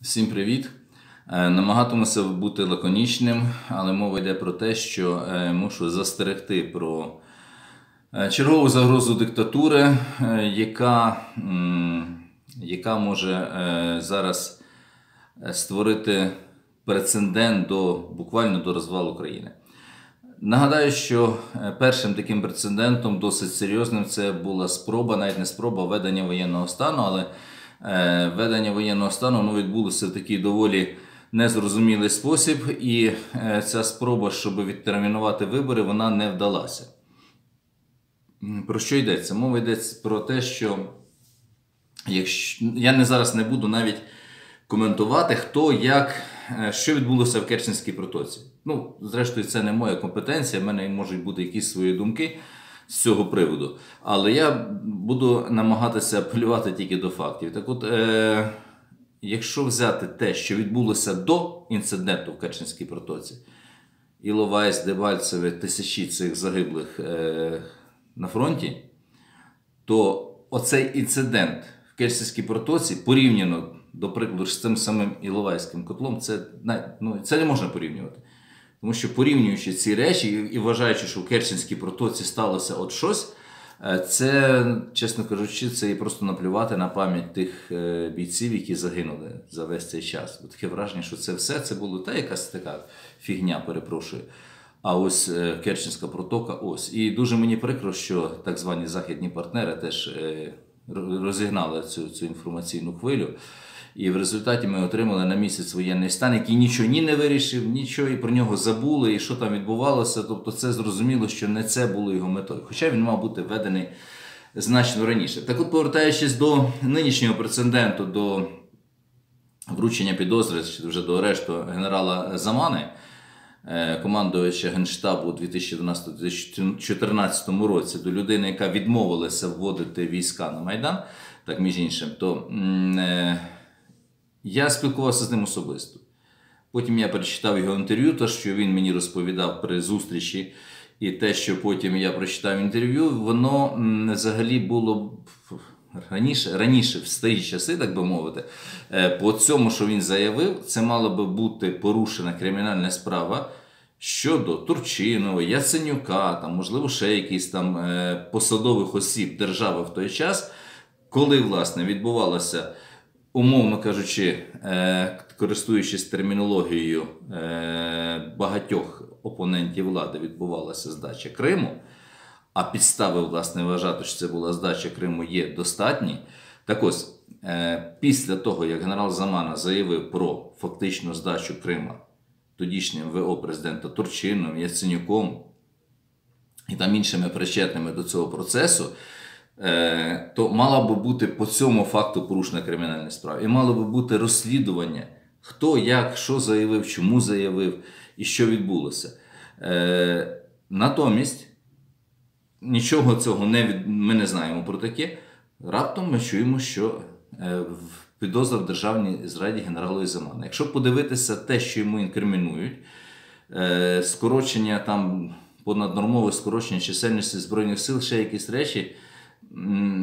Всім привіт! Е, Намагатимуся бути лаконічним, але мова йде про те, що е, мушу застерегти про е, чергову загрозу диктатури, яка, яка може зараз створити прецедент до буквально до розвалу країни. Нагадаю, що першим таким прецедентом, досить серйозним, це була спроба, навіть не спроба ведення воєнного стану, але ведення воєнного стану воно відбулося в такий доволі незрозумілий спосіб, і е, ця спроба, щоб відтермінувати вибори, вона не вдалася. Про що йдеться? Мова йдеться про те, що якщо я не зараз не буду навіть коментувати, хто як, е, що відбулося в Керченській протоці. Ну, зрештою, це не моя компетенція, в мене можуть бути якісь свої думки з цього приводу. Але я буду намагатися апелювати тільки до фактів. Так от, е, якщо взяти те, що відбулося до інциденту в Керченській протоці, Іловайськ, Дебальцеве, тисячі цих загиблих е, на фронті, то оцей інцидент в Керченській протоці порівняно, до прикладу, з тим самим Іловайським котлом, це, ну, це не можна порівнювати. Тому що порівнюючи ці речі і, вважаючи, що в Керченській протоці сталося от щось, е, це, чесно кажучи, це і просто наплювати на пам'ять тих е, бійців, які загинули за весь цей час. Бо таке враження, що це все це було та якась така фігня, перепрошую. А ось е, Керченська протока, ось. І дуже мені прикро, що так звані західні партнери теж розігнали цю, цю інформаційну хвилю. І в результаті ми отримали на місяць воєнний стан, який нічого ні не вирішив, нічого і про нього забули, і що там відбувалося. Тобто, це зрозуміло, що не це було його метою. Хоча він мав бути введений значно раніше. Так от, повертаючись до нинішнього прецеденту, до вручення підозри вже до арешту генерала Замани, е, командувача Генштабу у 2012-2014 році, до людини, яка відмовилася вводити війська на Майдан, так між іншим, то е, я спілкувався з ним особисто. Потім я перечитав його інтерв'ю, те, що він мені розповідав при зустрічі, і те, що потім я прочитав інтерв'ю, воно взагалі було раніше, раніше, в старі часи, так би мовити, е, по цьому, що він заявив, це мала би бути порушена кримінальна справа щодо Турчинова, Яценюка, там, можливо, ще якісь там е, посадових осіб держави в той час, коли власне відбувалося умовно кажучи, е, користуючись термінологією е, багатьох опонентів влади, відбувалася здача Криму, а підстави, власне, вважати, що це була здача Криму, є достатні. Так ось, е, після того, як генерал Замана заявив про фактичну здачу Крима тодішнім ВО президента Турчином, Яценюком і там іншими причетними до цього процесу, то мала би бути по цьому факту порушена кримінальна справа. І мало би бути розслідування, хто, як, що заявив, чому заявив і що відбулося. Е, Натомість нічого цього не від... ми не знаємо про таке. Раптом ми чуємо, що е, підозра в державній зраді генералу Замана. Якщо подивитися те, що йому інкримінують, е, скорочення там понаднормове скорочення чисельності Збройних сил, ще якісь речі,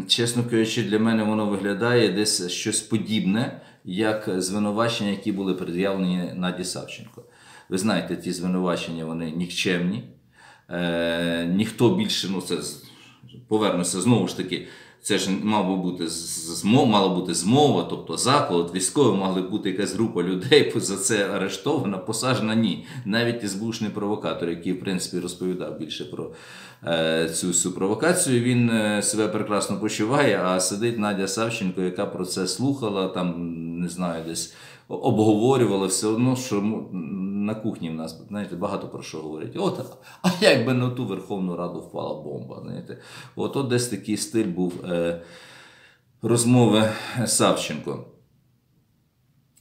чесно кажучи, для мене воно виглядає десь щось подібне, як звинувачення, які були пред'явлені Наді Савченко. Ви знаєте, ті звинувачення вони нікчемні. Е, ніхто більше, ну це повернуся знову ж таки. Це ж би бути змова, мала бути змова, тобто заколот, військові могли бути якась група людей за це арештована, посаджена. Ні. Навіть ізбушний провокатор, який в принципі розповідав більше про е, цю всю провокацію, він е, себе прекрасно почуває, а сидить Надя Савченко, яка про це слухала, там не знаю, десь обговорювала все одно, що на кухні в нас знаєте, багато про що говорять. От, а якби на ту Верховну Раду впала бомба. Знаєте, от, от десь такий стиль був е, розмови Савченко.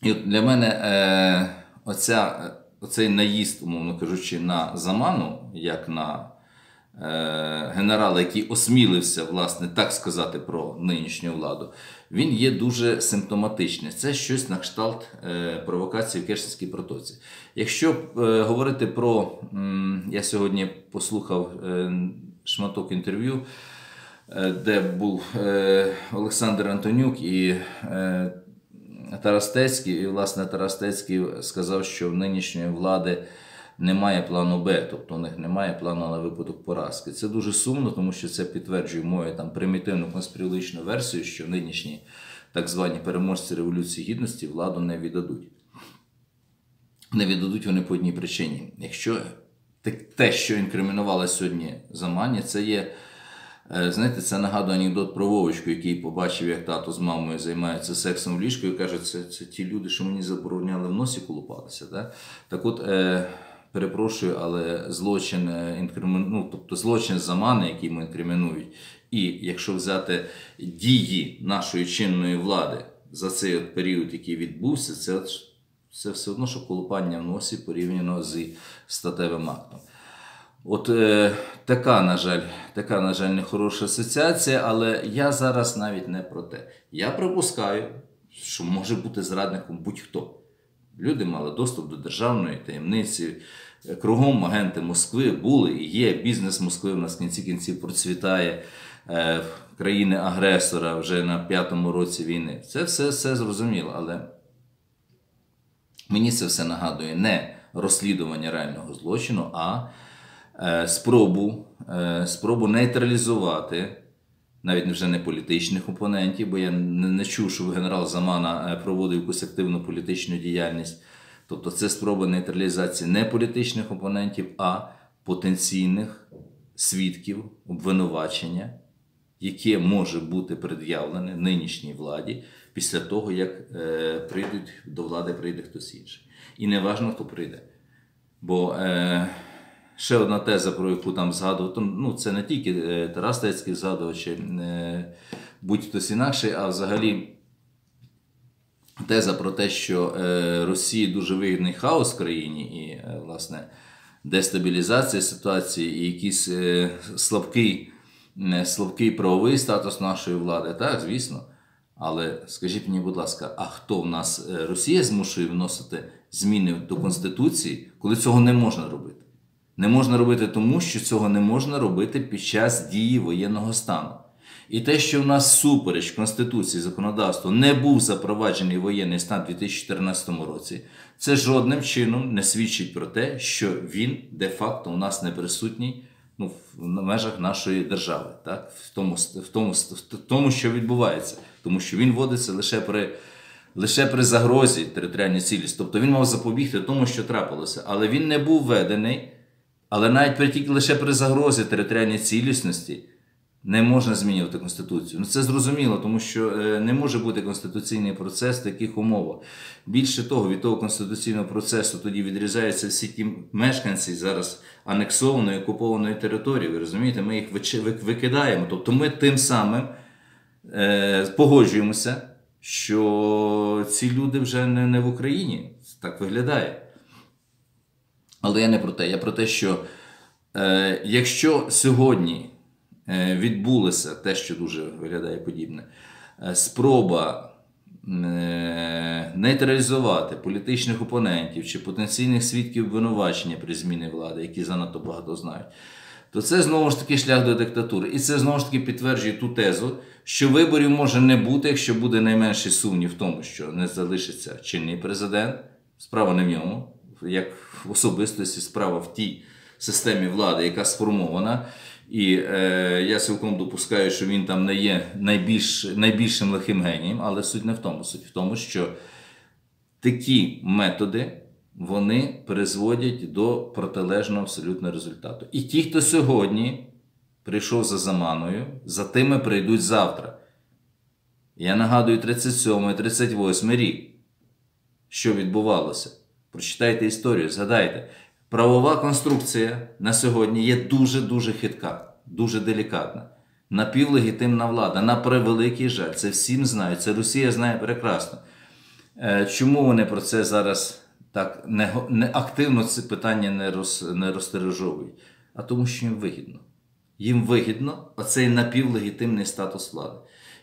І от для мене е, оця, оцей наїзд, умовно кажучи, на заману, як на е, генерала, який осмілився, власне, так сказати про нинішню владу, він є дуже симптоматичний. Це щось на кшталт е, провокації в Керченській протоці. Якщо е, говорити про, я сьогодні послухав е, шматок інтерв'ю, е, де був е, Олександр Антонюк і е, Тарастецький, і власне Тарастецький сказав, що в нинішньої влади немає плану Б, тобто у них немає плану на випадок поразки. Це дуже сумно, тому що це підтверджує мою там примітивну конспірологічну версію, що нинішні так звані переможці Революції Гідності владу не віддадуть. Не віддадуть вони по одній причині. Якщо те, що інкримінували сьогодні Замані, це є. Е, знаєте, це нагадує анекдот про Вовочку, який побачив, як тато з мамою займаються сексом в ліжку, і каже, це це ті люди, що мені забороняли в носі колупатися. Так, так от, е, перепрошую, але злочин е, ну, тобто злочин замани, який ми інкримінують, і якщо взяти дії нашої чинної влади за цей от період, який відбувся, це це все одно, що колупання в носі порівняно з статевим актом. От е, така, на жаль, така, на жаль, нехороша асоціація, але я зараз навіть не про те. Я припускаю, що може бути зрадником будь-хто. Люди мали доступ до державної таємниці. Кругом агенти Москви були і є. Бізнес Москви в нас в кінці кінців процвітає е, країни-агресора вже на п'ятому році війни. Це все, все зрозуміло, але мені це все нагадує не розслідування реального злочину, а Е, спробу е, спробу нейтралізувати навіть вже не політичних опонентів, бо я не чув, що генерал Замана проводив якусь активну політичну діяльність. Тобто це спроба нейтралізації не політичних опонентів, а потенційних свідків обвинувачення, яке може бути пред'явлене нинішній владі після того, як прийдуть до влади прийде хтось інший. І не важливо, хто прийде. Бо е, ще одна теза, про яку там згадував, ну це не тільки е, Тарас Тецький згадував, чи е, будь-хтось інакший, а взагалі теза про те, що е, Росії дуже вигідний хаос в країні і, власне, дестабілізація ситуації і якийсь слабкий, слабкий правовий статус нашої влади, так, звісно. Але скажіть мені, будь ласка, а хто в нас Росія змушує вносити зміни до Конституції, коли цього не можна робити? не можна робити тому, що цього не можна робити під час дії воєнного стану. І те, що в нас супереч Конституції законодавству не був запроваджений воєнний стан у 2014 році, це жодним чином не свідчить про те, що він де-факто у нас не присутній ну, в межах нашої держави, так? в тому, в тому, в тому, що відбувається, тому що він вводиться лише при. Лише при загрозі територіальній цілісті. Тобто він мав запобігти тому, що трапилося, але він не був введений але навіть при тільки лише при загрозі територіальній цілісності не можна змінювати Конституцію. Ну це зрозуміло, тому що е, не може бути конституційний процес в таких умовах. Більше того, від того конституційного процесу тоді відрізаються всі ті мешканці зараз анексованої окупованої території. Ви розумієте, ми їх викидаємо. Тобто ми тим самим е, погоджуємося, що ці люди вже не, в Україні. Так виглядає. Але я не про те. Я про те, що е, якщо сьогодні відбулося те, що дуже виглядає подібне, е, спроба е, нейтралізувати політичних опонентів чи потенційних свідків обвинувачення при зміні влади, які занадто багато знають, то це знову ж таки шлях до диктатури. І це знову ж таки підтверджує ту тезу, що виборів може не бути, якщо буде найменший сумнів в тому, що не залишиться чинний президент. Справа не в ньому як в особистості справа в тій системі влади, яка сформована. І е, я цілком допускаю, що він там не є найбільш, найбільшим лихим генієм, але суть не в тому. Суть в тому, що такі методи вони призводять до протилежного абсолютно результату. І ті, хто сьогодні прийшов за заманою, за тими прийдуть завтра. Я нагадую 37-38 рік, що відбувалося. Прочитайте історію, згадайте, правова конструкція на сьогодні є дуже-дуже хитка, дуже делікатна. Напівлегітимна влада, на превеликий жаль, це всім знають, це Росія знає прекрасно. Е, чому вони про це зараз так не, не активно це питання не, роз, не розстережовують? А тому, що їм вигідно. Їм вигідно оцей напівлегітимний статус влади.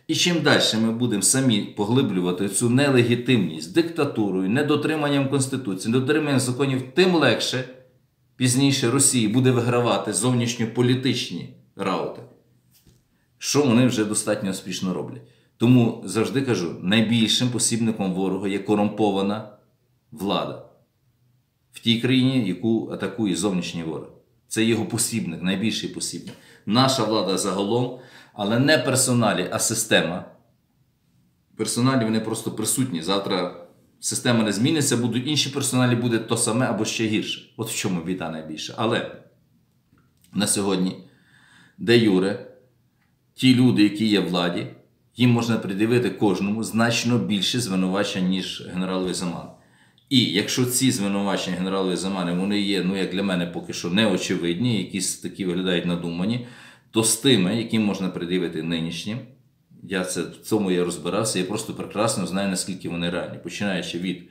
І чим далі ми будемо самі поглиблювати цю нелегітимність диктатурою, недотриманням Конституції, недотриманням законів, тим легше пізніше Росії буде вигравати зовнішньополітичні раути, що вони вже достатньо успішно роблять. Тому завжди кажу: найбільшим посібником ворога є корумпована влада в тій країні, яку атакує зовнішній ворог. Це його посібник, найбільший посібник. Наша влада загалом, але не персоналі, а система. Персоналі вони просто присутні. Завтра система не зміниться, будуть інші персоналі, буде то саме або ще гірше. От в чому біда найбільша. Але на сьогодні, де Юре, ті люди, які є в владі, їм можна придивити кожному значно більше звинувачень, ніж генералові Заман. І якщо ці звинувачення генералові Замани, вони є, ну як для мене, поки що неочевидні, якісь такі виглядають надумані, то з тими, які можна придивити нинішнім, я це в цьому я розбирався, я просто прекрасно знаю, наскільки вони реальні, починаючи від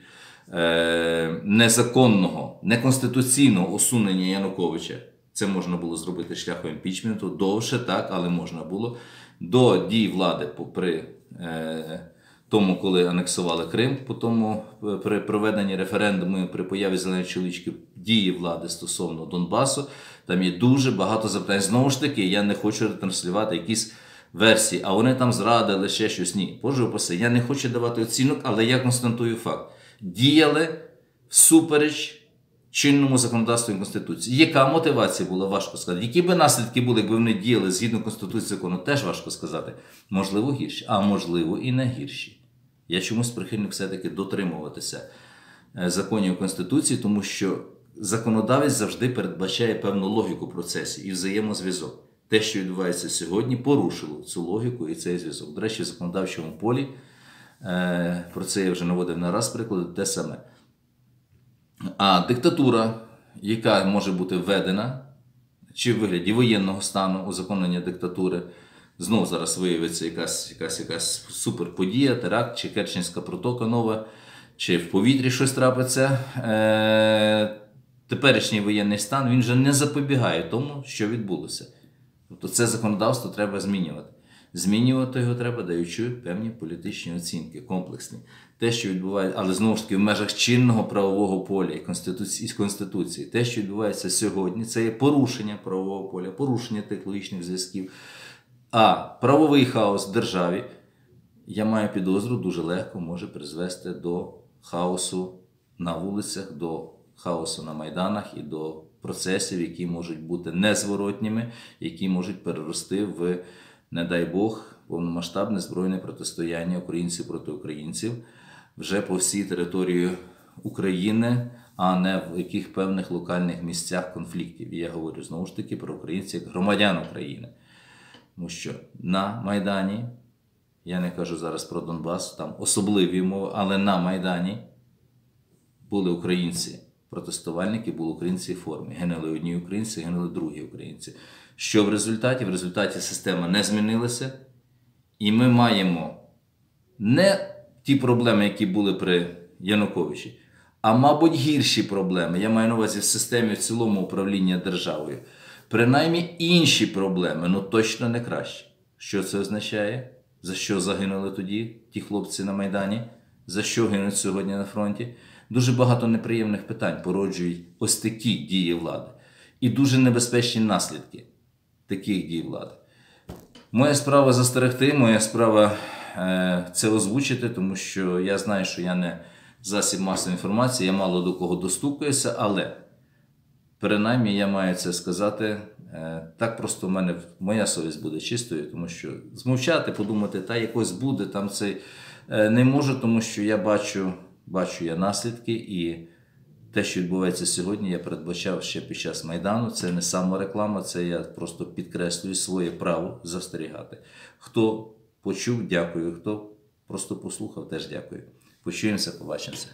е, незаконного, неконституційного усунення Януковича. Це можна було зробити шляхом імпічменту, довше так, але можна було. До дій влади при е, тому, коли анексували Крим, по тому е, при проведенні референдуму при появі зеленої чоловічки дії влади стосовно Донбасу, там є дуже багато запитань. Знову ж таки, я не хочу ретранслювати якісь версії, а вони там зрадили ще щось. Ні, Боже упаси, я не хочу давати оцінок, але я констатую факт. Діяли всупереч чинному законодавству і Конституції. Яка мотивація була, важко сказати. Які би наслідки були, якби вони діяли згідно Конституції закону, теж важко сказати. Можливо, гірші, а можливо і не гірші. Я чомусь прихильник все-таки дотримуватися е, законів Конституції, тому що законодавець завжди передбачає певну логіку процесів і взаємозв'язок. Те, що відбувається сьогодні, порушило цю логіку і цей зв'язок. До речі, в законодавчому полі е, про це я вже наводив на раз приклади, те саме. А диктатура, яка може бути введена, чи в вигляді воєнного стану, узаконення диктатури, знову зараз виявиться якась якась, якась суперподія, теракт, чи Керченська протока нова, чи в повітрі щось трапиться. Е- Теперішній воєнний стан він вже не запобігає тому, що відбулося. Тобто це законодавство треба змінювати. Змінювати його треба, даючи певні політичні оцінки, комплексні. Те, що відбувається, але знову ж таки в межах чинного правового поля і конституції, і конституції, те, що відбувається сьогодні, це є порушення правового поля, порушення тих логічних зв'язків. А правовий хаос в державі, я маю підозру, дуже легко може призвести до хаосу на вулицях, до хаосу на майданах і до процесів, які можуть бути незворотніми, які можуть перерости в, не дай Бог, повномасштабне збройне протистояння українців проти українців вже по всій території України, а не в яких певних локальних місцях конфліктів. І я говорю знову ж таки про українців як громадян України. Тому що на Майдані, я не кажу зараз про Донбас, там особливі умови, але на Майдані були українці. Протестувальники були українці в формі. Гинули одні українці, гинули другі українці. Що в результаті? В результаті система не змінилася, і ми маємо не ті проблеми, які були при Януковичі, а мабуть, гірші проблеми. Я маю на увазі в системі в цілому управління державою. Принаймні інші проблеми, ну точно не краще. Що це означає? За що загинули тоді ті хлопці на Майдані? За що гинуть сьогодні на фронті? Дуже багато неприємних питань породжують ось такі дії влади. І дуже небезпечні наслідки таких дій влади. Моя справа застерегти, моя справа е, це озвучити, тому що я знаю, що я не засіб масової інформації, я мало до кого достукаюся, але принаймні я маю це сказати. Е, так просто в мене моя совість буде чистою, тому що змовчати, подумати, та якось буде там цей е, не можу, тому що я бачу бачу я наслідки, і те, що відбувається сьогодні, я передбачав ще під час Майдану. Це не самореклама, це я просто підкреслюю своє право застерігати. Хто почув, дякую. Хто просто послухав, теж дякую. Почуємося, побачимося.